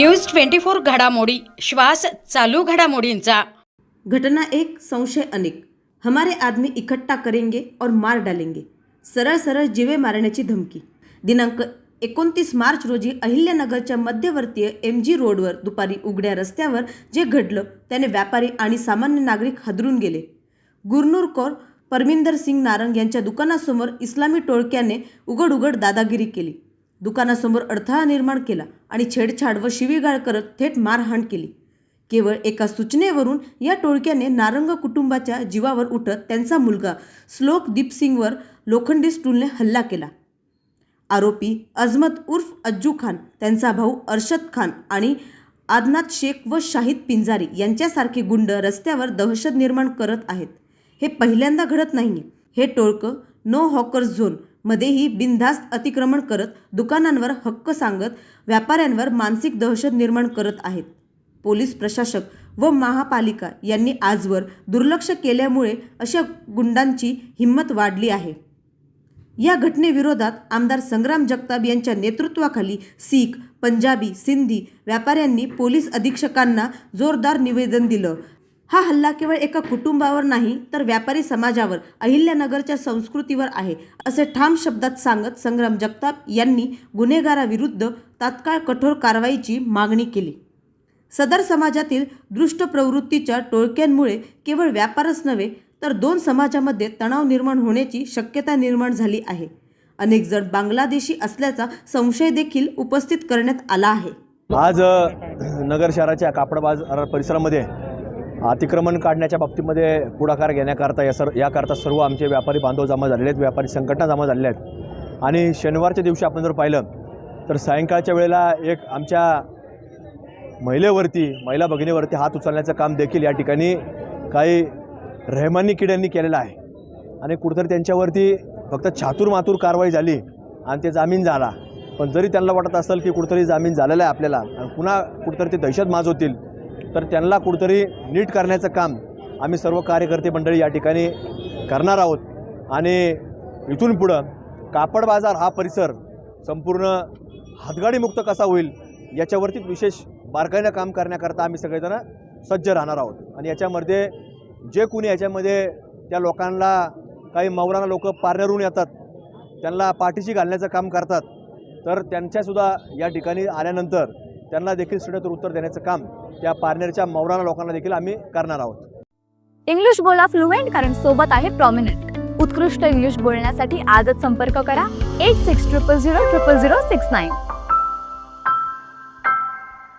News twenty four घडामोडी श्वास चालू घडामोडींचा. घटना एक संशय अनेक. हमारे आदमी इकट्ठा करेंगे और मार डालेंगे. सरळ सरळ जिवे मारण्याची धमकी. दिनांक एकोणतीस मार्च रोजी अहिल्यानगरच्या मध्यवर्तीय एम जी रोडवर दुपारी उघड्या रस्त्यावर जे घडलं त्याने व्यापारी आणि सामान्य नागरिक हादरून गेले. गुरनूर कौर परमिंदर सिंग नारंग यांच्या दुकानासमोर इस्लामी टोळक्याने उघड उघड दादागिरी केली. दुकानासमोर अडथळा निर्माण केला आणि छेडछाड व शिवीगाळ करत थेट मारहाण केली. केवळ एका सूचनेवरून या टोळक्याने नारंग कुटुंबाच्या जीवावर उठत त्यांचा मुलगा श्लोक दीपसिंगवर लोखंडी स्टूलने हल्ला केला. आरोपी अजमत उर्फ अज्जू खान त्यांचा भाऊ अर्शद खान आणि आदनाथ शेख व शाहिद पिंजारी यांच्यासारखे गुंड रस्त्यावर दहशत निर्माण करत आहेत. हे पहिल्यांदा घडत नाही हे टोळकं नो हॉकर्स झोन मध्येही बिनधास्त अतिक्रमण करत दुकानांवर हक्क सांगत व्यापाऱ्यांवर मानसिक दहशत निर्माण करत आहेत. पोलीस प्रशासक व महापालिका यांनी आजवर दुर्लक्ष केल्यामुळे अशा गुंडांची हिंमत वाढली आहे. या घटनेविरोधात आमदार संग्राम जगताप यांच्या नेतृत्वाखाली सीख पंजाबी सिंधी व्यापाऱ्यांनी पोलीस अधीक्षकांना जोरदार निवेदन दिलं. हा हल्ला केवळ एका कुटुंबावर नाही तर व्यापारी समाजावर अहिल्यानगरच्या संस्कृतीवर आहे असे ठाम शब्दात सांगत संग्राम जगताप यांनी गुन्हेगाराविरुद्ध तात्काळ कठोर कारवाईची मागणी केली. सदर समाजातील दृष्ट प्रवृत्तीच्या टोळक्यांमुळे केवळ व्यापारच नव्हे तर दोन समाजामध्ये तणाव निर्माण होण्याची शक्यता निर्माण झाली आहे. अनेक जण बांगलादेशी असल्याचा संशय देखील उपस्थित करण्यात आला आहे. आज नगर शहराच्या कापड बाजार परिसरामध्ये अतिक्रमण काढण्याच्या बाबतीमध्ये पुढाकार घेण्याकरता या सर याकरता सर्व आमचे व्यापारी बांधव जमा झालेले आहेत व्यापारी संघटना जमा झालेल्या आहेत. आणि शनिवारच्या दिवशी आपण जर पाहिलं तर सायंकाळच्या वेळेला एक आमच्या महिलेवरती महिला भगिनीवरती हात उचलण्याचं काम देखील या ठिकाणी काही रहमानी किड्यांनी केलेलं आहे. आणि कुठंतरी त्यांच्यावरती फक्त छातूर मातूर कारवाई झाली आणि ते जामीन झाला. पण जरी त्यांना वाटत असेल की कुठंतरी जामीन झालेला आहे आपल्याला पुन्हा कुठंतरी ते दहशत माज होतील तर त्यांना कुठंतरी नीट करण्याचं काम आम्ही सर्व कार्यकर्ते मंडळी या ठिकाणी करणार आहोत. आणि इथून पुढं कापड बाजार हा परिसर संपूर्ण हातगाडीमुक्त कसा होईल याच्यावरती विशेष बारकाईनं काम करण्याकरता आम्ही सगळेजण सज्ज राहणार आहोत. आणि याच्यामध्ये जे कोणी याच्यामध्ये त्या लोकांना काही मौराना लोक पारनेरून येतात त्यांना पाठीशी घालण्याचं काम करतात तर त्यांच्यासुद्धा या ठिकाणी आल्यानंतर त्यांना देखील सडेतर उत्तर देण्याचं काम त्या पारनेरच्या मौराना लोकांना देखील आम्ही करणार आहोत. इंग्लिश बोला फ्लुएंट कारण सोबत आहे प्रॉमिनंट उत्कृष्ट इंग्लिश बोलण्यासाठी आजच संपर्क करा. Eight six triple zero triple zero six nine